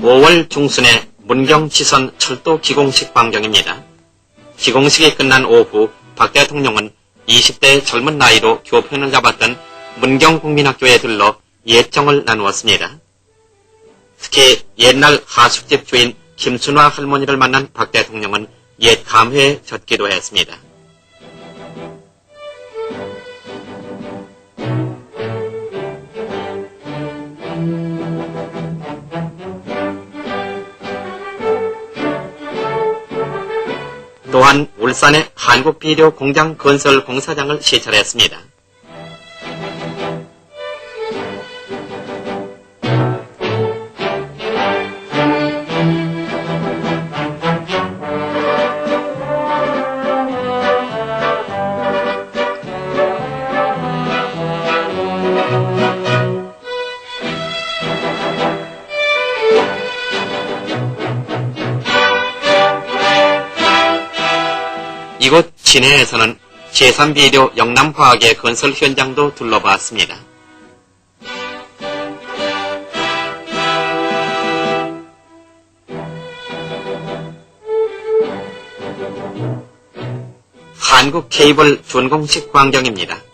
5월 중순에 문경지선 철도 기공식 광경입니다. 기공식이 끝난 오후 박 대통령은 20대 젊은 나이로 교편을 잡았던 문경국민학교에 들러 예정을 나누었습니다. 특히 옛날 하숙집 주인 김순화 할머니를 만난 박 대통령은 옛 감회에 젖기도 했습니다. 또한 울산의 한국비료 공장 건설 공사장을 시찰했습니다. 이곳 진해에서는 제3비료 영남화학의 건설 현장도 둘러봤습니다. 한국 케이블 준공식 광경입니다.